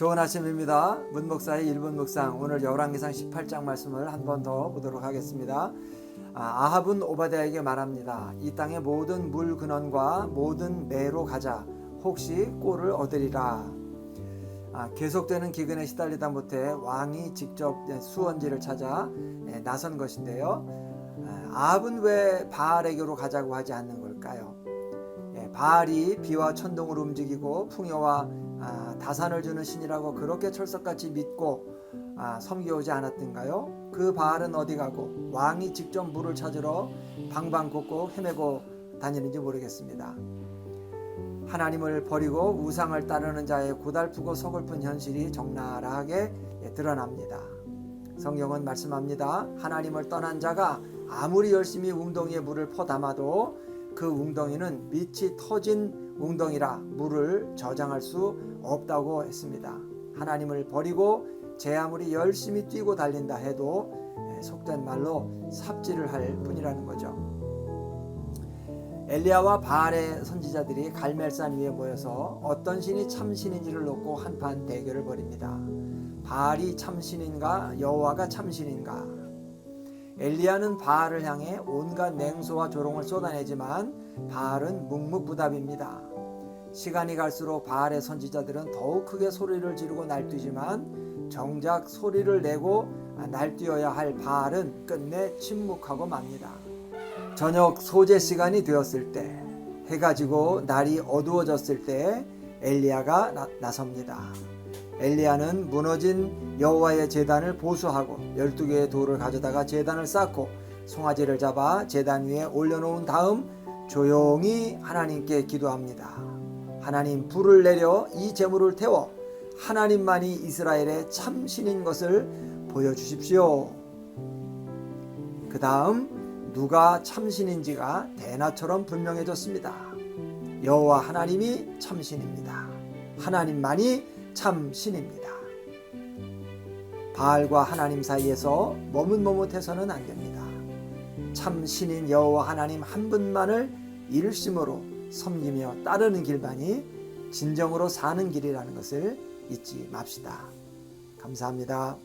좋은 아침입니다. 문목사의 1분 묵상 오늘 열왕기상 18장 말씀을 한 번 더 보도록 하겠습니다. 아, 아합은 오바댜에게 말합니다. 이 땅의 모든 물 근원과 모든 매로 가자. 혹시 꼴을 얻으리라. 아, 계속되는 기근에 시달리다 못해 왕이 직접 수원지를 찾아 예, 나선 것인데요. 아, 아합은 왜 바알에게로 가자고 하지 않는 걸까요? 예, 바알이 비와 천둥을 움직이고 풍요와 아, 다산을 주는 신이라고 그렇게 철석같이 믿고 아, 섬겨오지 않았던가요? 그 바알은 어디 가고 왕이 직접 물을 찾으러 방방곡곡 헤매고 다니는지 모르겠습니다. 하나님을 버리고 우상을 따르는 자의 고달프고 서글픈 현실이 적나라하게 예, 드러납니다. 성경은 말씀합니다. 하나님을 떠난 자가 아무리 열심히 웅덩이에 물을 퍼담아도 그 웅덩이는 밑이 터진 웅덩이라 물을 저장할 수 없다고 했습니다. 하나님을 버리고 제 아무리 열심히 뛰고 달린다 해도 예, 속된 말로 삽질을 할 뿐이라는 거죠. 엘리야와 바알의 선지자들이 갈멜산 위에 모여서 어떤 신이 참 신인지를 놓고 한판 대결을 벌입니다. 바알이 참 신인가 여호와가 참 신인가? 엘리야는 바알을 향해 온갖 냉소와 조롱을 쏟아내지만 바알은 묵묵부답입니다. 시간이 갈수록 바알의 선지자들은 더욱 크게 소리를 지르고 날뛰지만 정작 소리를 내고 날뛰어야 할 바알은 끝내 침묵하고 맙니다. 저녁 소재 시간이 되었을 때 해가 지고 날이 어두워졌을 때 엘리야가 나, 나섭니다. 엘리야는 무너진 여호와의 제단을 보수하고 12개의 돌을 가져다가 제단을 쌓고 송아지를 잡아 제단 위에 올려놓은 다음 조용히 하나님께 기도합니다. 하나님 불을 내려 이 제물을 태워 하나님만이 이스라엘의 참 신인 것을 보여주십시오. 그 다음 누가 참신인지가 대나처럼 분명해졌습니다. 여호와 하나님이 참신입니다. 하나님만이 참 신입니다. 바알과 하나님 사이에서 머뭇머뭇해서는 안 됩니다. 참 신인 여호와 하나님 한 분만을 일심으로 섬기며 따르는 길만이 진정으로 사는 길이라는 것을 잊지 맙시다. 감사합니다.